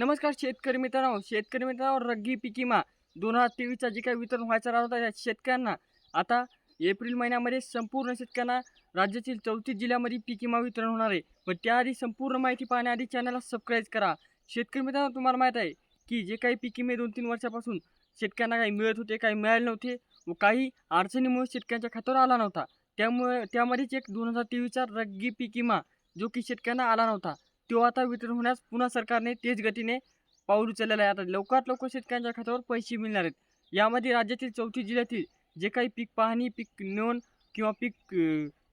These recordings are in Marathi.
नमस्कार शेतकरी मित्रांनो. शेतकरी मित्रांनो रग्गी पिकिमा विमा दोन हजार तेवीसचा जे काही वितरण व्हायचा राहत होता त्या शेतकऱ्यांना आता एप्रिल महिन्यामध्ये संपूर्ण शेतकऱ्यांना राज्यातील चौतीस जिल्ह्यामध्ये पिकिमा विमा वितरण होणार आहे. पण त्याआधी संपूर्ण माहिती पाहण्याआधी चॅनलला सबस्क्राईब करा. शेतकरी मित्रांनो तुम्हाला माहीत आहे की जे काही पिकिमे दोन तीन वर्षापासून शेतकऱ्यांना काही मिळत होते काही मिळाले नव्हते व काही अडचणीमुळे शेतकऱ्यांच्या खात्यावर आला नव्हता. त्यामुळे त्यामध्येच एक दोन हजार तेवीसचा रग्गी पिकिमा विमा जो की शेतकऱ्यांना आला नव्हता. तो आता वितरण होण्यास पुन्हा सरकारने तेज गतीने पाऊल उचललेलं आहे. आता लवकरात लवकर शेतकऱ्यांच्या खात्यावर पैसे मिळणार आहेत. यामध्ये राज्यातील चौथी जिल्ह्यातील जे काही पीक पाहणी पीक नोंद किंवा पीक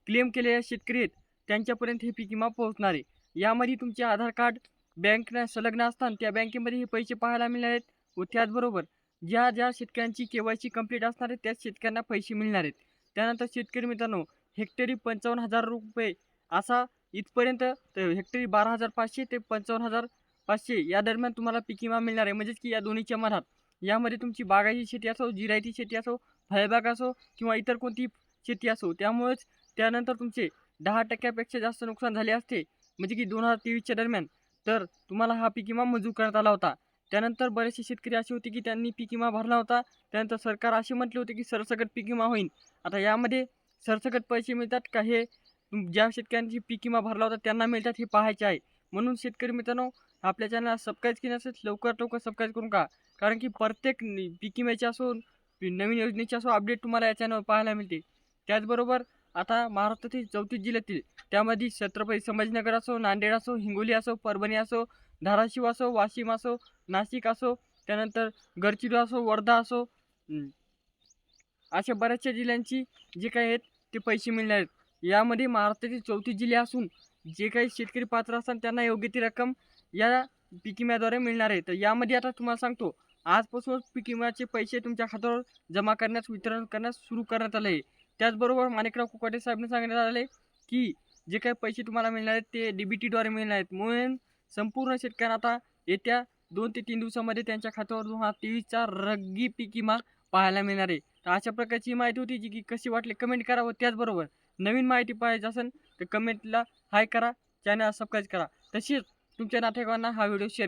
क्लेम केलेले शेतकरी आहेत त्यांच्यापर्यंत हे पीक विमा पोहोचणार आहे. यामध्ये तुमचे आधार कार्ड बँकला संलग्न असताना त्या बँकेमध्ये हे पैसे पाहायला मिळणार आहेत व त्याचबरोबर ज्या ज्या शेतकऱ्यांची के वाय सी कंप्लीट असणार आहे त्याच शेतकऱ्यांना पैसे मिळणार आहेत. त्यानंतर शेतकरी मित्रांनो हेक्टरी पंचावन्न हजार रुपये असा इथपर्यंत तर हेक्टरी बारा हजार पाचशे ते पंचावन्न हजार पाचशे या दरम्यान तुम्हाला पीक विमा मिळणार आहे. म्हणजेच की या दोन्हीच्या मधात. यामध्ये तुमची बागायती शेती असो जिरायती शेती असो फळबाग असो किंवा इतर कोणती शेती असो त्यामुळेच त्यानंतर तुमचे दहा टक्क्यापेक्षा जास्त नुकसान झाले असते. म्हणजे की दोन हजार तेवीसच्या दरम्यान. तर तुम्हाला हा पीक विमा मंजूर करण्यात आला होता. त्यानंतर बरेचसे शेतकरी असे होते की त्यांनी पीक विमा भरला होता. त्यानंतर सरकार असे म्हटले होते की सरसकट पीक विमा होईल आता यामध्ये सरसकट पैसे मिळतात का हे ज्या शेतकऱ्यांची पीक विमा भरला होता त्यांना मिळतात हे पाहायचे आहे. म्हणून शेतकरी मित्रांनो आपल्या चॅनलला सबस्क्राईब केले असेल लवकर लवकर सबस्क्राईब करून का कारण की प्रत्येक पीक विम्याचे असो नवीन योजनेचे असो अपडेट तुम्हाला या चॅनलवर पाहायला मिळते. त्याचबरोबर आता महाराष्ट्रातील चौतीस जिल्ह्यातील त्यामध्ये छत्रपती संभाजीनगर असो नांदेड असो हिंगोली असो परभणी असो धाराशिव असो वाशिम असो नाशिक असो त्यानंतर गडचिरोली असो वर्धा असो अशा बऱ्याचशा जिल्ह्यांची जे काही आहेत ते पैसे मिळणार आहेत. यामध्ये महाराष्ट्रातील चौतीस जिल्हे असून जे काही शेतकरी पात्र असतात त्यांना योग्य ती रक्कम या पीक विम्याद्वारे मिळणार आहे. तर यामध्ये आता तुम्हाला सांगतो आजपासूनच पीक विम्याचे पैसे तुमच्या खात्यावर जमा करण्यास वितरण करण्यास सुरू करण्यात आले आहे. त्याचबरोबर माणिकराव कुकाटे साहेबांनी सांगण्यात आले की जे काही पैसे तुम्हाला मिळणार आहेत ते डी बी टीद्वारे मिळणार आहेत. म्हणून संपूर्ण शेतकऱ्यांना आता येत्या दोन ते तीन दिवसामध्ये त्यांच्या खात्यावर दोन हजार तेवीसचा रग्गी पीक विमा पाहायला मिळणार आहे. तर अशा प्रकारची माहिती होती जी की कशी वाटली कमेंट करा व त्याचबरोबर नवीन माहिती पाहिजे असेल तर कमेंटला हाय करा चॅनल सबस्क्राईब करा. तसेच तुमच्या नातेवाईकांना हा व्हिडिओ शेअर